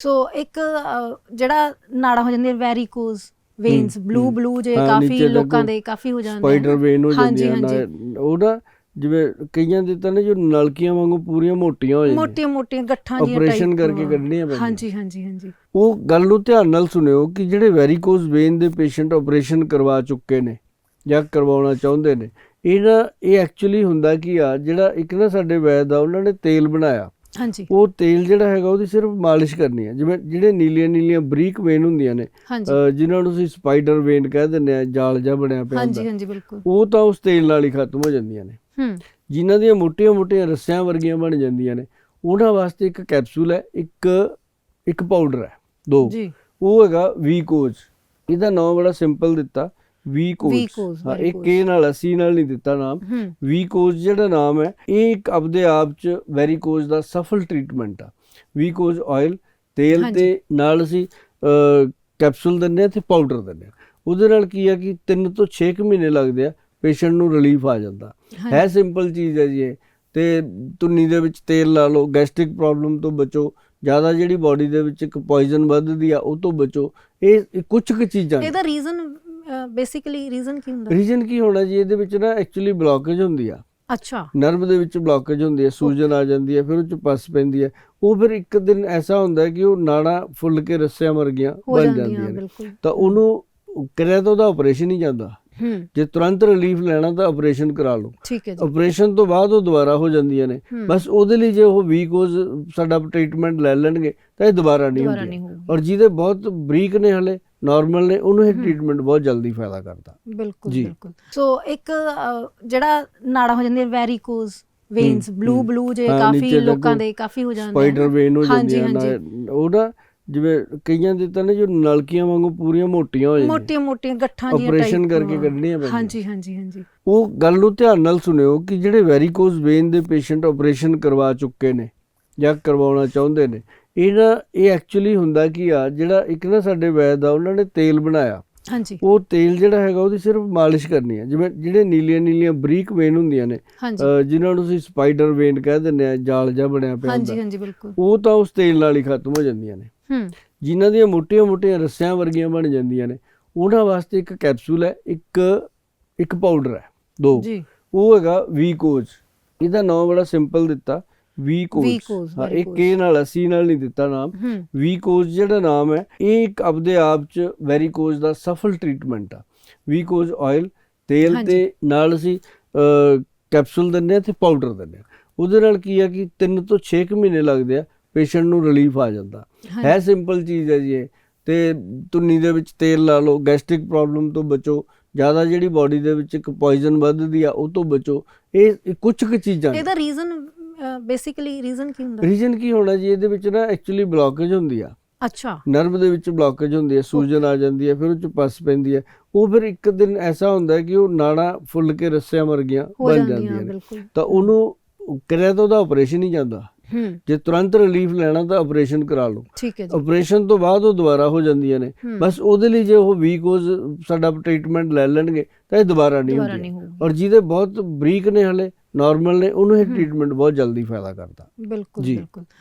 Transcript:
ਸੋ ਇੱਕ ਅ, ਜਿਹੜਾ ਨਾੜਾ ਹੋ ਜਾਂਦੀ ਹੈ ਵੈਰੀਕੋਜ਼ ਵੇਨਸ ਬਲੂ। ਬਲੂ ਜੇ ਹਾਂ, ਕਾਫੀ ਨੀਚੇ ਲੋਕਾਂ ਦੇਖੋ, ਦੇ ਕਾਫੀ ਹੋ ਜਾਂਦੇ ਸਪਾਈਡਰ ਵੇਨ ਹੋ ਜਾਂਦੀਆਂ ਨਾ ਜਿਵੇਂ ਕਈਆਂ ਦੇ ਤਾਂ ਨੇ ਜੋ ਨਲਕੀਆਂ ਵਾਂਗੂ ਪੂਰੀਆਂ ਮੋਟੀਆਂ ਹੋ ਜਾਂਦੀਆਂ। ਮੋਟੀਆਂ ਮੋਟੀਆਂ ਗੱਠਾਂ ਜੀਆਂ ਆਪਰੇਸ਼ਨ type, ਕਰਕੇ ਹਾਂ। ਕੱਢਣੀਆਂ ਪੈਂਦੀਆਂ। ਹਾਂਜੀ ਹਾਂਜੀ ਹਾਂਜੀ। ਉਹ ਗੱਲ ਨੂੰ ਧਿਆਨ ਨਾਲ ਸੁਣਿਓ ਕਿ ਜਿਹੜੇ ਵੈਰੀਕੋਜ਼ ਵੇਨ ਦੇ ਪੇਸ਼ੈਂਟ ਆਪਰੇਸ਼ਨ ਕਰਵਾ ਚੁੱਕੇ ਨੇ ਜਾਂ ਕਰਵਾਉਣਾ ਚਾਹੁੰਦੇ ਨੇ ਇਹ ਨਾ ਇਹ ਐਕਚੁਅਲੀ ਹੁੰਦਾ ਕੀ ਆ ਜਿਹੜਾ ਇੱਕ ਨਾ ਸਾਡੇ ਵੈਦ ਆ ਉਹਨਾਂ ਨੇ ਤੇਲ ਬਣਾਇਆ। ਹਾਂਜੀ। ਉਹ ਤੇਲ ਜਿਹੜਾ ਹੈਗਾ ਉਹਦੀ ਸਿਰਫ ਮਾਲਿਸ਼ ਕਰਨੀ ਹੈ। ਜਿਵੇਂ ਜਿਹੜੇ ਨੀਲੀਆਂ ਨੀਲੀਆਂ ਬਰੀਕ ਵੇਨ ਹੁੰਦੀਆਂ ਨੇ ਹਾਂਜੀ। ਜਿਨ੍ਹਾਂ ਨੂੰ ਅਸੀਂ ਸਪਾਈਡਰ ਵੇਨ ਕਹਿ ਦਿੰਦੇ ਆ ਜਾਲ ਜਿਹਾ ਬਣਿਆ ਪਿਆ ਹਾਂਜੀ ਹੁੰਦਾ। ਹਾਂਜੀ ਬਿਲਕੁਲ। ਉਹ ਤਾਂ ਉਸ ਤੇਲ ਨਾਲ ਹੀ ਖਤਮ ਹੋ ਜਾਂਦੀਆਂ ਨੇ। ਹੂੰ। ਜਿਨ੍ਹਾਂ ਦੀਆਂ ਮੋਟੀਆਂ-ਮੋਟੀਆਂ ਰੱਸਿਆਂ ਵਰਗੀਆਂ ਬਣ ਜਾਂਦੀਆਂ ਨੇ ਉਹਨਾਂ ਵਾਸਤੇ ਇੱਕ ਕੈਪਸੂਲ ਹੈ ਇੱਕ ਇੱਕ ਪਾਊਡਰ ਹੈ ਦੋ। ਜੀ। ਉਹ ਹੈਗਾ ਵੀਕੋਜ਼। ਇਹਦਾ ਨਾਮ ਬੜਾ ਸਿੰਪਲ ਦਿੱਤਾ। ਵੀਕੋਜ਼ ਵੀਕੋਜ਼, ਹਾਂ ਇਹ। ਕੇ ਨਾਲ ਅਸੀਂ ਨਾਲ ਨਹੀਂ ਦਿੱਤਾ ਨਾਮ। ਹੂੰ। ਵੀਕੋਜ਼ ਜਿਹੜਾ ਨਾਮ ਹੈ ਇਹ ਇੱਕ ਆਪਦੇ ਆਪ ਚ ਵੈਰੀਕੋਜ਼ ਦਾ ਸਫਲ ਟ੍ਰੀਟਮੈਂਟ ਆ। ਵੀਕੋਜ਼ ਆਇਲ ਤੇਲ। ਤੇ ਨਾਲ ਅਸੀਂ ਕੈਪਸੂਲ ਦਿੰਦੇ ਆ ਤੇ ਪਾਊਡਰ ਦਿੰਦੇ ਆ ਉਹਦੇ ਨਾਲ ਕੀ ਆ ਕਿ 3 ਤੋਂ 6 ਮਹੀਨੇ ਲੱਗਦੇ ਆ ਪੇਸ਼ੈਂਟ ਨੂੰ ਰਿਲੀਫ ਆ ਜਾਂਦਾ। ਹੈ ਸਿੰਪਲ ਚੀਜ਼ ਹੈ ਜੀ ਇਹ। ਤੇ ਤੁੰਨੀ ਦੇ ਵਿੱਚ ਤੇਲ ਲਾ ਲਓ ਗੈਸਟ੍ਰਿਕ ਪ੍ਰੋਬਲਮ ਤੋਂ ਬਚੋ। ਜ਼ਿਆਦਾ ਜਿਹੜੀ ਬਾਡੀ ਦੇ ਵਿੱਚ ਇੱਕ ਪੋਇਜ਼ਨ ਵੱਧਦੀ ਆ ਉਹ ਤੋਂ ਬਚੋ। ਇਹ ਕੁਝ ਕੁ ਚੀਜ਼ਾਂ ਇਹਦਾ ਰੀਜ਼ਨ ਬੇਸਿਕਲੀ ਰੀਜ਼ਨ ਕੀ ਹੁੰਦਾ? ਰੀਜਨ ਕੀ ਹੋਣਾ ਜੀ? ਇਹਦੇ ਵਿੱਚ ਨਾ ਐਕਚੁਅਲੀ ਬਲੌਕੇਜ ਹੁੰਦੀ ਆ। ਅੱਛਾ। ਨਰਵ ਦੇ ਵਿੱਚ ਬਲੌਕੇਜ ਹੁੰਦੀ ਹੈ ਸੂਜਨ ਆ ਜਾਂਦੀ ਹੈ ਫਿਰ ਉਹ ਚ ਪਸ ਪੈਂਦੀ ਹੈ ਉਹ ਫਿਰ ਇੱਕ ਦਿਨ ਐਸਾ ਹੁੰਦਾ ਹੈ ਕਿ ਉਹ ਨਾੜਾਂ ਫੁੱਲ ਕੇ ਰੱਸਿਆਂ ਵਰਗੀਆਂ ਹੋ ਬਣ ਜਾਂਦੀਆਂ ਨੇ। ਤਾਂ ਉਹਨੂੰ ਕਰਿਆ ਤਾਂ ਉਹਦਾ ਆਪਰੇਸ਼ਨ ਹੀ ਜਾਂਦਾ। ਹੂੰ। ਜੇ ਤੁਰੰਤ ਰਿਲੀਫ ਲੈਣਾ ਤਾਂ ਆਪਰੇਸ਼ਨ ਕਰਾ ਲਓ। ਠੀਕ ਹੈ ਜੀ। ਆਪਰੇਸ਼ਨ ਤੋਂ ਬਾਅਦ ਉਹ ਦੁਬਾਰਾ ਹੋ ਜਾਂਦੀਆਂ ਨੇ। ਹੂੰ, ਬਸ ਉਹਦੇ ਲਈ ਜੇ ਉਹ ਵੀਕੋਜ਼ ਸਾਡਾ ਟ੍ਰੀਟਮੈਂਟ ਲੈ ਲੈਣਗੇ ਤਾਂ ਇਹ ਦੁਬਾਰਾ ਨਹੀਂ ਹੁੰਦੀ ਔਰ ਜਿਹਦੇ ਬਹੁਤ ਬਰੀਕ ਨੇ ਹਲੇ ਨਾਰਮਲ ਨੇ ਉਹਨੂੰ ਇਹ ਹੂੰ। ਟ੍ਰੀਟਮੈਂਟ ਬਹੁਤ ਜਲਦੀ ਫਾਇਦਾ ਕਰਦਾ ਬਿਲਕੁਲ। ਬਿਲਕੁਲ ਸੋ ਇੱਕ ਜਿਹੜਾ ਨਾੜਾ ਹੋ ਜਾਂਦੀ ਹੈ ਵੈਰੀਕੋਜ਼ ਵੇਨਸ ਹੂੰ, ਬਲੂ ਹੂੰ। ਬਲੂ ਜੇ ਹਾਂ, ਕਾਫੀ ਲੋਕਾਂ ਦੇ ਕਾਫੀ ਹੋ ਜਾਂਦੇ ਸਪਾਈਡਰ ਵੇਨ ਹੋ ਹਾਂਜੀ, ਜਾਂਦੀਆਂ ਨਾ ਉਹ ਨਾ ਜਿਵੇਂ ਕਈਆਂ ਦੇ ਤਾਂ ਨੇ ਜੋ ਨਲਕੀਆਂ ਵਾਂਗੂ ਪੂਰੀਆਂ ਮੋਟੀਆਂ ਹੋ ਜਾਂਦੀਆਂ ਮੋਟੀਆਂ ਮੋਟੀਆਂ ਗੱਠਾਂ ਜੀਆਂ ਆਪਰੇਸ਼ਨ ਕਰਕੇ ਹਾਂ। ਕੱਢਣੀਆਂ ਪੈਂਦੀਆਂ ਹਾਂਜੀ ਹਾਂਜੀ ਹਾਂਜੀ ਉਹ ਗੱਲ ਨੂੰ ਧਿਆਨ ਨਾਲ ਸੁਣਿਓ ਕਿ ਜਿਹੜੇ ਵੈਰੀਕੋਜ਼ ਵੇਨ ਦੇ ਪੇਸ਼ੈਂਟ ਆਪਰੇਸ਼ਨ ਕਰਵਾ ਚੁੱਕੇ ਨੇ ਜਾਂ ਕਰਵਾਉਣਾ ਚਾਹੁੰਦੇ ਨੇ ਇਹ ਨਾ ਇਹ ਐਕਚੁਅਲੀ ਹੁੰਦਾ ਕੀ ਆ ਜਿਹੜਾ ਇੱਕ ਨਾ ਸਾਡੇ ਵੈਦ ਆ ਉਹਨਾਂ ਨੇ ਤੇਲ ਬਣਾਇਆ। ਹਾਂਜੀ। ਉਹ ਤੇਲ ਜਿਹੜਾ ਹੈਗਾ ਉਹਦੀ ਸਿਰਫ ਮਾਲਿਸ਼ ਕਰਨੀ ਹੈ ਜਿਵੇਂ ਜਿਹੜੇ ਨੀਲੀਆਂ ਨੀਲੀਆਂ ਬਰੀਕ ਵੇਨ ਹੁੰਦੀਆਂ ਨੇ ਜਿਨ੍ਹਾਂ ਨੂੰ ਅਸੀਂ ਸਪਾਈਡਰ ਵੇਨ ਕਹਿ ਦਿੰਦੇ ਆ ਜਾਲ ਜਿਹਾ ਬਣਿਆ ਪਿਆ ਹੁੰਦਾ। ਹਾਂਜੀ ਹਾਂਜੀ ਬਿਲਕੁਲ। ਉਹ ਤਾਂ ਉਸ ਤੇਲ ਨਾਲ ਹੀ ਖਤਮ ਹੋ ਜਾਂਦੀਆਂ ਨੇ। ਹੂੰ। ਜਿਨ੍ਹਾਂ ਦੀਆਂ ਮੋਟੀਆਂ-ਮੋਟੀਆਂ ਰੱਸਿਆਂ ਵਰਗੀਆਂ ਬਣ ਜਾਂਦੀਆਂ ਨੇ ਉਹਨਾਂ ਵਾਸਤੇ ਇੱਕ ਕੈਪਸੂਲ ਹੈ ਇੱਕ ਇੱਕ ਪਾਊਡਰ ਹੈ ਦੋ। ਜੀ। ਉਹ ਹੈਗਾ ਵੀਕੋਜ਼ ਇਹਦਾ ਨਾਮ ਬੜਾ ਸਿੰਪਲ ਦਿੱਤਾ। ਵੀਕੋਜ਼ ਵੀਕੋਜ਼, ਹਾਂ ਇਹ। ਕੇ ਨਾਲ ਅਸੀਂ ਨਾਲ ਨਹੀਂ ਦਿੱਤਾ ਨਾਮ। ਹੂੰ। ਵੀਕੋਜ਼ ਜਿਹੜਾ ਨਾਮ ਹੈ ਇਹ ਇੱਕ ਆਪਦੇ ਆਪ ਚ ਵੈਰੀਕੋਜ਼ ਦਾ ਸਫਲ ਟ੍ਰੀਟਮੈਂਟ ਆ। ਵੀਕੋਜ਼ ਆਇਲ ਤੇਲ। ਤੇ ਨਾਲ ਅਸੀਂ ਕੈਪਸੂਲ ਦਿੰਦੇ ਆ ਤੇ ਪਾਊਡਰ ਦਿੰਦੇ ਆ ਉਹਦੇ ਨਾਲ ਕੀ ਆ ਕਿ 3 ਤੋਂ 6 ਮਹੀਨੇ ਲੱਗਦੇ ਆ ਪੇਸ਼ੈਂਟ ਨੂੰ ਰਿਲੀਫ ਆ ਜਾਂਦਾ। ਹੈ ਸਿੰਪਲ ਚੀਜ਼ ਹੈ ਜੀ ਇਹ। ਤੇ ਤੁੰਨੀ ਦੇ ਵਿੱਚ ਤੇਲ ਲਾ ਲਓ ਗੈਸਟ੍ਰਿਕ ਪ੍ਰੋਬਲਮ ਤੋਂ ਬਚੋ। ਜ਼ਿਆਦਾ ਜਿਹੜੀ ਬਾਡੀ ਦੇ ਵਿੱਚ ਇੱਕ ਪੋਇਜ਼ਨ ਵੱਧਦੀ ਆ ਉਹ ਤੋਂ ਬਚੋ। ਇਹ ਕੁਝ ਕੁ ਚੀਜ਼ਾਂ ਇਹਦਾ ਰੀਜ਼ਨ ਬੇਸਿਕਲੀ ਰੀਜ਼ਨ ਕੀ ਹੁੰਦਾ? ਰੀਜਨ ਕੀ ਹੋਣਾ ਜੀ? ਇਹਦੇ ਵਿੱਚ ਨਾ ਐਕਚੁਅਲੀ ਬਲੌਕੇਜ ਹੁੰਦੀ ਆ। ਅੱਛਾ। ਨਰਵ ਦੇ ਵਿੱਚ ਬਲੌਕੇਜ ਹੁੰਦੀ ਹੈ ਸੂਜਨ ਆ ਜਾਂਦੀ ਹੈ ਫਿਰ ਉਹ ਚ ਪਸ ਪੈਂਦੀ ਹੈ ਉਹ ਫਿਰ ਇੱਕ ਦਿਨ ਐਸਾ ਹੁੰਦਾ ਹੈ ਕਿ ਉਹ ਨਾੜਾਂ ਫੁੱਲ ਕੇ ਰੱਸਿਆਂ ਵਰਗੀਆਂ ਹੋ ਬਣ ਜਾਂਦੀਆਂ ਨੇ। ਤਾਂ ਉਹਨੂੰ ਕਰਿਆ ਤਾਂ ਉਹਦਾ ਆਪਰੇਸ਼ਨ ਹੀ ਜਾਂਦਾ। ਹੂੰ। ਜੇ ਤੁਰੰਤ ਰਿਲੀਫ ਲੈਣਾ ਤਾਂ ਆਪਰੇਸ਼ਨ ਕਰਾ ਲਓ। ਠੀਕ ਹੈ ਜੀ। ਆਪਰੇਸ਼ਨ ਤੋਂ ਬਾਅਦ ਉਹ ਦੁਬਾਰਾ ਹੋ ਜਾਂਦੀਆਂ ਨੇ। ਹੂੰ, ਬਸ ਉਹਦੇ ਲਈ ਜੇ ਉਹ ਵੀਕੋਜ਼ ਸਾਡਾ ਟ੍ਰੀਟਮੈਂਟ ਲੈ ਲੈਣਗੇ ਤਾਂ ਇਹ ਦੁਬਾਰਾ ਨਹੀਂ ਹੁੰਦੀ ਔਰ ਜਿਹਦੇ ਬਹੁਤ ਬਰੀਕ ਨੇ ਹਲੇ ਨਾਰਮਲ ਨੇ ਉਹਨੂੰ ਇਹ। ਟ੍ਰੀਟਮੈਂਟ ਬਹੁਤ ਜਲਦੀ ਫਾਇਦਾ ਕਰਦਾ ਬਿਲਕੁਲ। ਬਿਲਕੁਲ